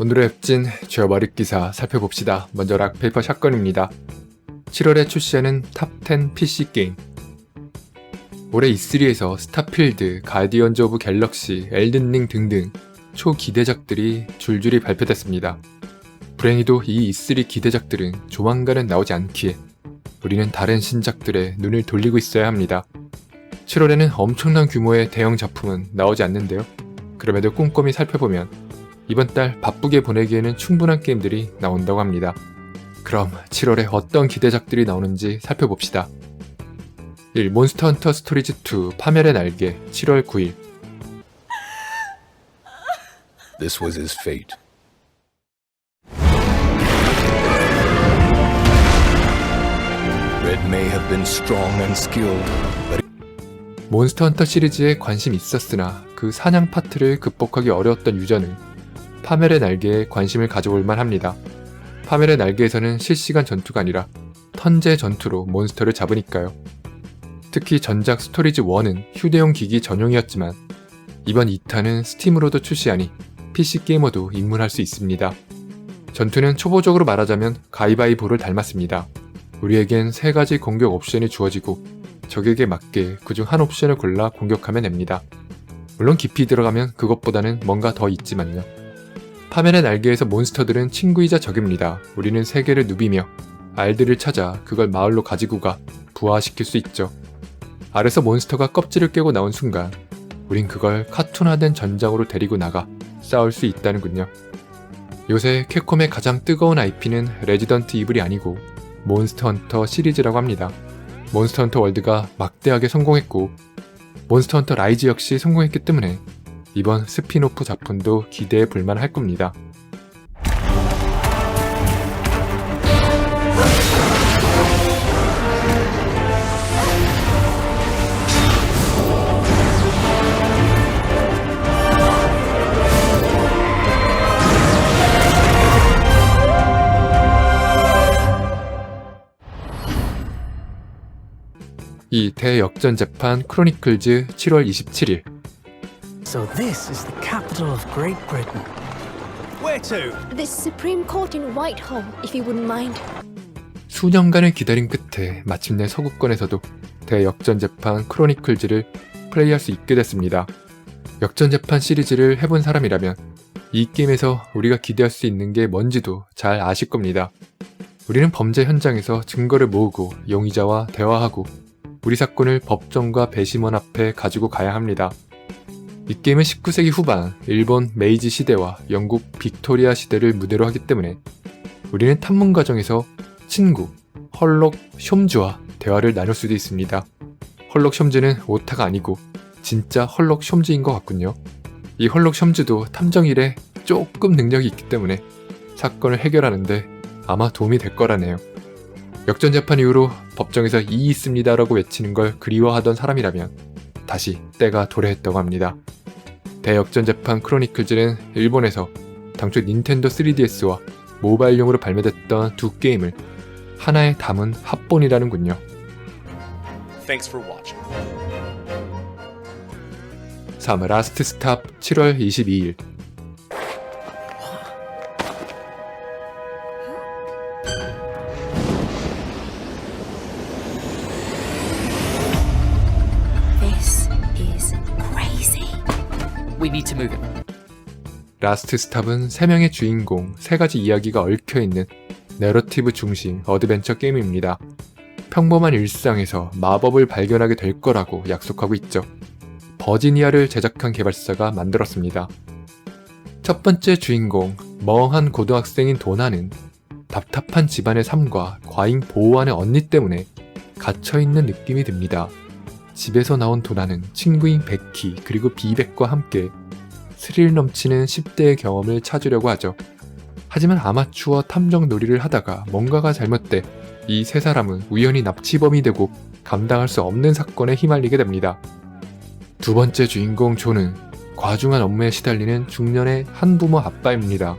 오늘의 웹진 죄어 머릿 기사 살펴봅시다. 먼저 락페이퍼 샷건입니다. 7월에 출시하는 탑10 PC 게임. 올해 E3에서 스타필드, 가디언즈 오브 갤럭시, 엘든링 등등 초기대작들이 줄줄이 발표됐습니다. 불행히도 이 E3 기대작들은 조만간은 나오지 않기에 우리는 다른 신작들에 눈을 돌리고 있어야 합니다. 7월에는 엄청난 규모의 대형 작품은 나오지 않는데요. 그럼에도 꼼꼼히 살펴보면 이번 달 바쁘게 보내기에는 충분한 게임들이 나온다고 합니다. 그럼 7월에 어떤 기대작들이 나오는지 살펴봅시다. 1. 몬스터 헌터 스토리즈 2 파멸의 날개 7월 9일 This was his fate. Red may have been strong and skilled, but 몬스터 헌터 시리즈에 관심 있었으나 그 사냥 파트를 극복하기 어려웠던 유저는 파멸의 날개에 관심을 가져볼 만합니다. 파멸의 날개에서는 실시간 전투가 아니라 턴제 전투로 몬스터를 잡으니까요. 특히 전작 스토리즈 1은 휴대용 기기 전용이었지만 이번 2탄은 스팀으로도 출시하니 PC 게이머도 입문할 수 있습니다. 전투는 초보적으로 말하자면 가위바위보를 닮았습니다. 우리에겐 세 가지 공격 옵션이 주어지고 적에게 맞게 그중 한 옵션을 골라 공격하면 됩니다. 물론 깊이 들어가면 그것보다는 뭔가 더 있지만요. 파멸의 날개에서 몬스터들은 친구이자 적입니다. 우리는 세계를 누비며 알들을 찾아 그걸 마을로 가지고 가 부화시킬 수 있죠. 알에서 몬스터가 껍질을 깨고 나온 순간 우린 그걸 카툰화된 전장으로 데리고 나가 싸울 수 있다는군요. 요새 캡콤의 가장 뜨거운 IP는 레지던트 이블이 아니고 몬스터 헌터 시리즈라고 합니다. 몬스터 헌터 월드가 막대하게 성공했고 몬스터 헌터 라이즈 역시 성공했기 때문에 이번 스피노프 작품도 기대해 볼만 할 겁니다. 이 대역전 재판 크로니클즈 7월 27일 So this is the capital of Great Britain. Where to? The Supreme Court in Whitehall, if you wouldn't mind. 수년간의 기다림 끝에 마침내 서구권에서도 대역전 재판 크로니클즈를 플레이할 수 있게 됐습니다. 역전 재판 시리즈를 해본 사람이라면 이 게임에서 우리가 기대할 수 있는 게 뭔지도 잘 아실 겁니다. 우리는 범죄 현장에서 증거를 모으고 용의자와 대화하고 우리 사건을 법정과 배심원 앞에 가지고 가야 합니다. 이 게임은 19세기 후반 일본 메이지 시대와 영국 빅토리아 시대를 무대로 하기 때문에 우리는 탐문 과정에서 친구 헐록 숑즈와 대화를 나눌 수도 있습니다. 헐록 숑즈는 오타가 아니고 진짜 헐록 숑즈인 것 같군요. 이 헐록 숑즈도 탐정 일에 조금 능력이 있기 때문에 사건을 해결하는데 아마 도움이 될 거라네요. 역전 재판 이후로 법정에서 이 있습니다라고 외치는 걸 그리워하던 사람이라면 다시 때가 도래했다고 합니다. 대역전 재판 크로니클즈는 일본에서 당초 닌텐도 3DS와 모바일용으로 발매됐던 두 게임을 하나에 담은 합본이라는군요. Thanks for watching. 3. 라스트 스탑 7월 22일 need to move it. 라스트 스탑은 3명의 주인공 3가지 이야기가 얽혀있는 내러티브 중심 어드벤처 게임입니다. 평범한 일상에서 마법을 발견하게 될 거라고 약속하고 있죠. 버지니아를 제작한 개발사가 만들었습니다. 첫 번째 주인공, 멍한 고등학생인 도나는 답답한 집안의 삶과 과잉 보호하는 언니 때문에 갇혀있는 느낌이 듭니다. 집에서 나온 도나는 친구인 베키 그리고 비백과 함께 스릴 넘치는 10대의 경험을 찾으려고 하죠. 하지만 아마추어 탐정 놀이를 하다가 뭔가가 잘못돼 이 세 사람은 우연히 납치범이 되고 감당할 수 없는 사건에 휘말리게 됩니다. 두 번째 주인공 조는 과중한 업무에 시달리는 중년의 한 부모 아빠입니다.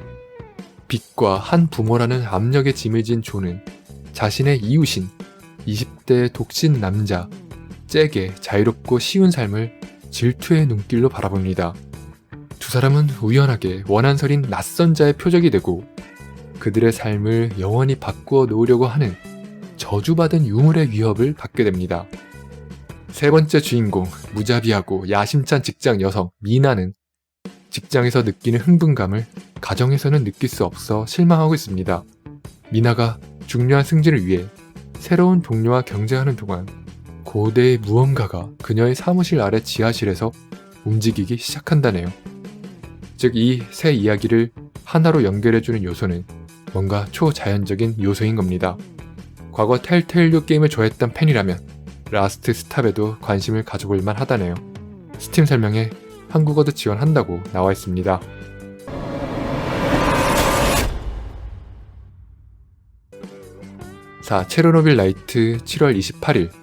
빚과 한 부모라는 압력에 짐을 진 조는 자신의 이웃인 20대 독신 남자 잭의 자유롭고 쉬운 삶을 질투의 눈길로 바라봅니다. 두 사람은 우연하게 원한설인 낯선 자의 표적이 되고 그들의 삶을 영원히 바꾸어 놓으려고 하는 저주받은 유물의 위협을 받게 됩니다. 세 번째 주인공, 무자비하고 야심찬 직장 여성 미나는 직장에서 느끼는 흥분감을 가정에서는 느낄 수 없어 실망하고 있습니다. 미나가 중요한 승진을 위해 새로운 동료와 경쟁하는 동안 고대의 무언가가 그녀의 사무실 아래 지하실에서 움직이기 시작한다네요. 즉, 이 세 이야기를 하나로 연결해주는 요소는 뭔가 초자연적인 요소인 겁니다. 과거 텔테일류 게임을 좋아했던 팬이라면 라스트 스탑에도 관심을 가져볼 만 하다네요. 스팀 설명에 한국어도 지원한다고 나와 있습니다. 자, 체르노빌 라이트 7월 28일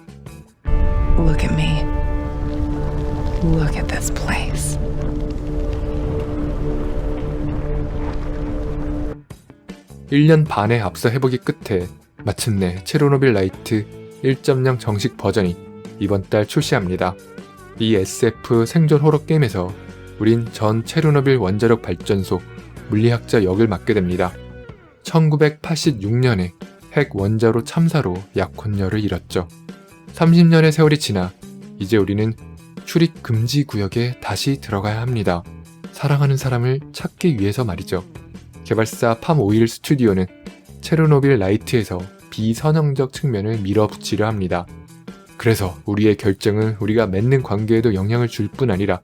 1년 반의 앞서 해보기 끝에 마침내 체르노빌 라이트 1.0 정식 버전이 이번 달 출시합니다. 이 SF 생존 호러 게임에서 우린 전 체르노빌 원자력 발전소 물리학자 역을 맡게 됩니다. 1986년에 핵 원자로 참사로 약혼녀를 잃었죠. 30년의 세월이 지나 이제 우리는 출입 금지 구역에 다시 들어가야 합니다. 사랑하는 사람을 찾기 위해서 말이죠. 개발사 팜5일 스튜디오는 체르노빌 라이트에서 비선형적 측면을 밀어붙이려 합니다. 그래서 우리의 결정은 우리가 맺는 관계에도 영향을 줄 뿐 아니라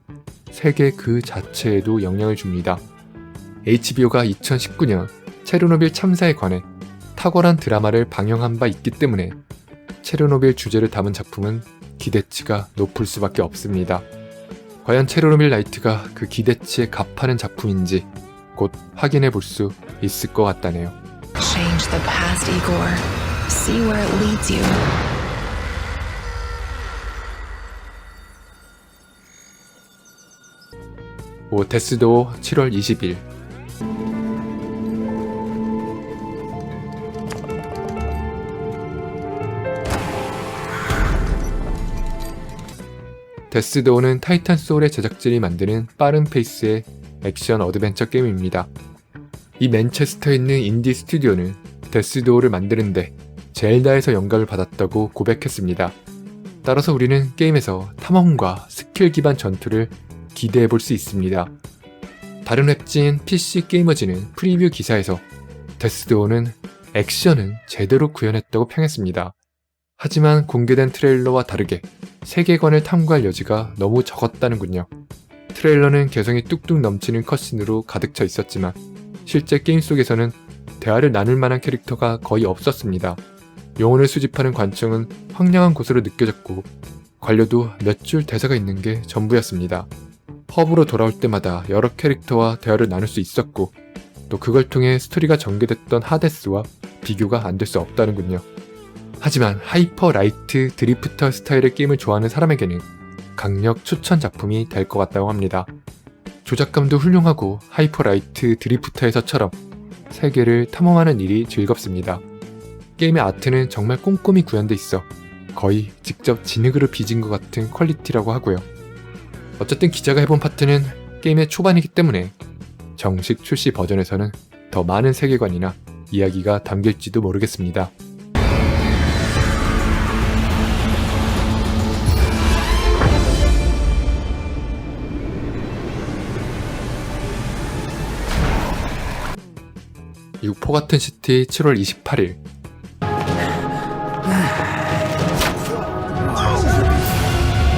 세계 그 자체에도 영향을 줍니다. HBO가 2019년 체르노빌 참사에 관해 탁월한 드라마를 방영한 바 있기 때문에 체르노빌 주제를 담은 작품은 기대치가 높을 수밖에 없습니다. 과연 체르노빌 라이트가 그 기대치에 값하는 작품인지 곧 확인해 볼 수 있을 것 같다네요. Change the past, Igor. See where it leads you. 오 데스도 7월 20일 데스도어는 타이탄 소울의 제작진이 만드는 빠른 페이스의 액션 어드벤처 게임입니다. 이 맨체스터에 있는 인디 스튜디오는 데스도어를 만드는데 젤다에서 영감을 받았다고 고백했습니다. 따라서 우리는 게임에서 탐험과 스킬 기반 전투를 기대해 볼 수 있습니다. 다른 웹진 PC 게이머즈는 프리뷰 기사에서 데스도어는 액션은 제대로 구현했다고 평했습니다. 하지만 공개된 트레일러와 다르게 세계관을 탐구할 여지가 너무 적었다는군요. 트레일러는 개성이 뚝뚝 넘치는 컷신으로 가득 차 있었지만 실제 게임 속에서는 대화를 나눌 만한 캐릭터가 거의 없었습니다. 영혼을 수집하는 관청은 황량한 곳으로 느껴졌고 관료도 몇 줄 대사가 있는 게 전부였습니다. 펍으로 돌아올 때마다 여러 캐릭터와 대화를 나눌 수 있었고 또 그걸 통해 스토리가 전개됐던 하데스와 비교가 안 될 수 없다는군요. 하지만 하이퍼 라이트 드리프터 스타일의 게임을 좋아하는 사람에게는 강력 추천 작품이 될 것 같다고 합니다. 조작감도 훌륭하고 하이퍼 라이트 드리프터에서처럼 세계를 탐험하는 일이 즐겁습니다. 게임의 아트는 정말 꼼꼼히 구현돼 있어 거의 직접 진흙으로 빚은 것 같은 퀄리티라고 하고요. 어쨌든 기자가 해본 파트는 게임의 초반이기 때문에 정식 출시 버전에서는 더 많은 세계관이나 이야기가 담길지도 모르겠습니다. 육포 같은 시티 7월 28일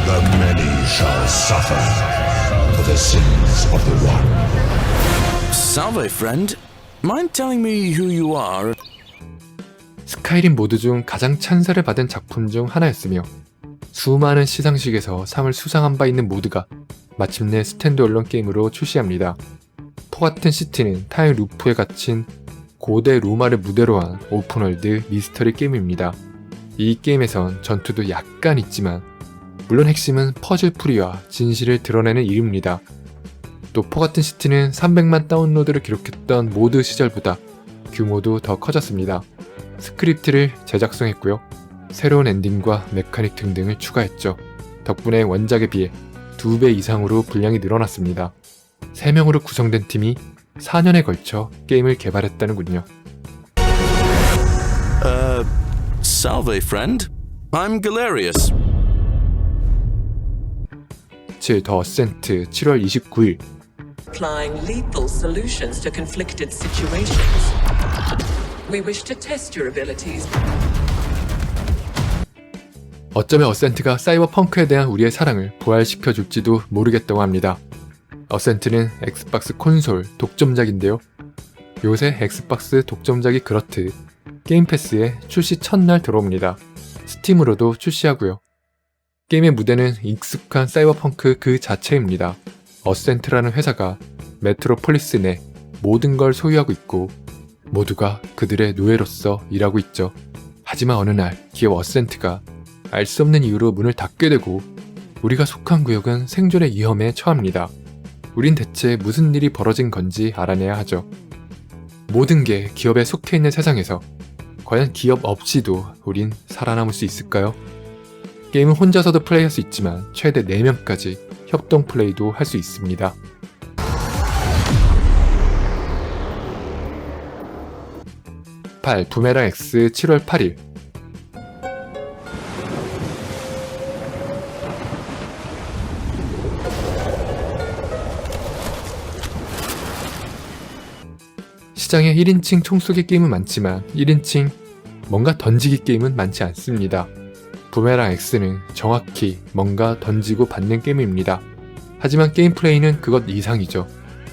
The many shall suffer for the sins of the one. Salve, friend. Mind telling me who you are? 스카이림 모드 중 가장 찬사를 받은 작품 중 하나였으며 수많은 시상식에서 상을 수상한 바 있는 모드가 마침내 스탠드얼론 게임으로 출시합니다. 포 같은 시티는 타임 루프에 갇힌 고대 로마를 무대로 한 오픈월드 미스터리 게임입니다. 이 게임에선 전투도 약간 있지만 물론 핵심은 퍼즐 풀이와 진실을 드러내는 일입니다. 또 포 같은 시티는 300만 다운로드를 기록했던 모드 시절보다 규모도 더 커졌습니다. 스크립트를 제작성했고요. 새로운 엔딩과 메카닉 등등을 추가했죠. 덕분에 원작에 비해 2배 이상으로 분량이 늘어났습니다. 3명으로 구성된 팀이 4년에 걸쳐 게임을 개발했다는군요. Uh, salve, friend. I'm Galerius. 7. 더 어센트 7월 29일 applying lethal solutions to conflicted situations. We wish to test your abilities. 어쩌면 어센트가 사이버 펑크에 대한 우리의 사랑을 부활시켜 줄지도 모르겠다고 합니다. 어센트는 엑스박스 콘솔 독점작인데요. 요새 엑스박스 독점작이 그렇듯 게임 패스에 출시 첫날 들어옵니다. 스팀으로도 출시하고요. 게임의 무대는 익숙한 사이버펑크 그 자체입니다. 어센트라는 회사가 메트로폴리스 내 모든 걸 소유하고 있고 모두가 그들의 노예로서 일하고 있죠. 하지만 어느 날 기업 어센트가 알 수 없는 이유로 문을 닫게 되고 우리가 속한 구역은 생존의 위험에 처합니다. 우린 대체 무슨 일이 벌어진 건지 알아내야 하죠. 모든 게 기업에 속해 있는 세상에서 과연 기업 없이도 우린 살아남을 수 있을까요? 게임은 혼자서도 플레이할 수 있지만 최대 4명까지 협동 플레이도 할 수 있습니다. (8) 부메랑 X 7월 8일 시장에 1인칭 총쏘기 게임은 많지만 1인칭 뭔가 던지기 게임은 많지 않습니다. 부메랑 X는 정확히 뭔가 던지고 받는 게임입니다. 하지만 게임 플레이는 그것 이상이죠.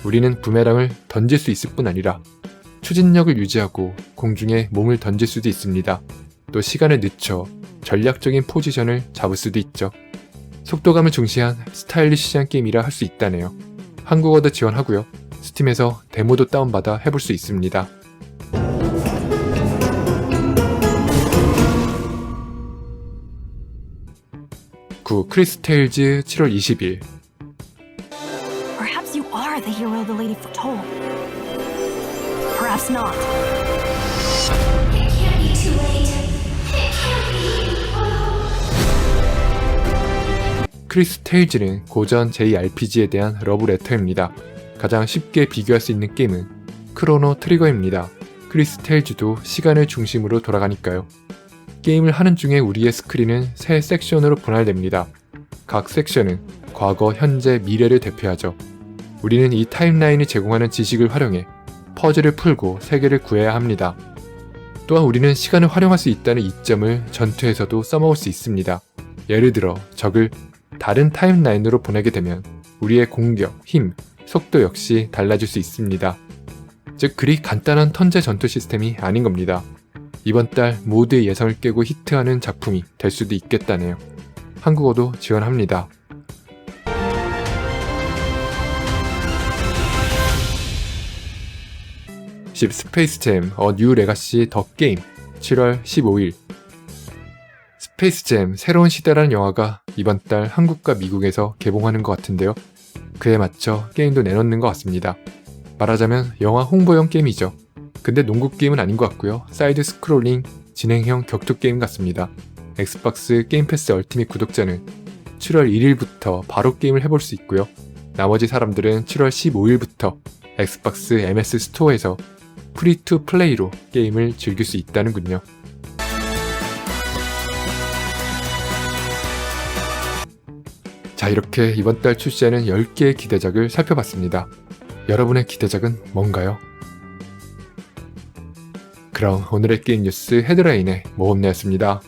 우리는 부메랑을 던질 수 있을 뿐 아니라 추진력을 유지하고 공중에 몸을 던질 수도 있습니다. 또 시간을 늦춰 전략적인 포지션을 잡을 수도 있죠. 속도감을 중시한 스타일리시한 게임이라 할 수 있다네요. 한국어도 지원하고요. 스팀에서 데모도 다운받아 해볼 수 있습니다. 구 크리스테일즈 7월 20일 Perhaps you are the hero the lady foretold. Perhaps not. It can't be too late. It can't be. 크리스테일즈는 고전 JRPG에 대한 러브레터입니다. 가장 쉽게 비교할 수 있는 게임은 크로노 트리거입니다. 크리스테일즈도 시간을 중심으로 돌아가니까요. 게임을 하는 중에 우리의 스크린은 세 섹션으로 분할됩니다. 각 섹션은 과거, 현재, 미래를 대표하죠. 우리는 이 타임라인이 제공하는 지식을 활용해 퍼즐을 풀고 세계를 구해야 합니다. 또한 우리는 시간을 활용할 수 있다는 이점을 전투에서도 써먹을 수 있습니다. 예를 들어 적을 다른 타임라인으로 보내게 되면 우리의 공격, 힘, 속도 역시 달라질 수 있습니다. 즉 그리 간단한 턴제 전투 시스템이 아닌 겁니다. 이번 달 모두의 예상을 깨고 히트하는 작품이 될 수도 있겠다네요. 한국어도 지원합니다. (10) 스페이스잼 어뉴 레가시 더 게임 7월 15일 스페이스잼 새로운 시대라는 영화가 이번 달 한국과 미국에서 개봉하는 것 같은데요. 그에 맞춰 게임도 내놓는 것 같습니다. 말하자면 영화 홍보용 게임이죠. 근데 농구 게임은 아닌 것 같고요. 사이드 스크롤링 진행형 격투 게임 같습니다. 엑스박스 게임 패스 얼티밋 구독자는 7월 1일부터 바로 게임을 해볼 수 있고요. 나머지 사람들은 7월 15일부터 엑스박스 MS 스토어에서 프리 투 플레이로 게임을 즐길 수 있다는군요. 자, 이렇게 이번 달 출시하는 10개의 기대작을 살펴봤습니다. 여러분의 기대작은 뭔가요? 그럼 오늘의 게임 뉴스 헤드라인의 모험내였습니다.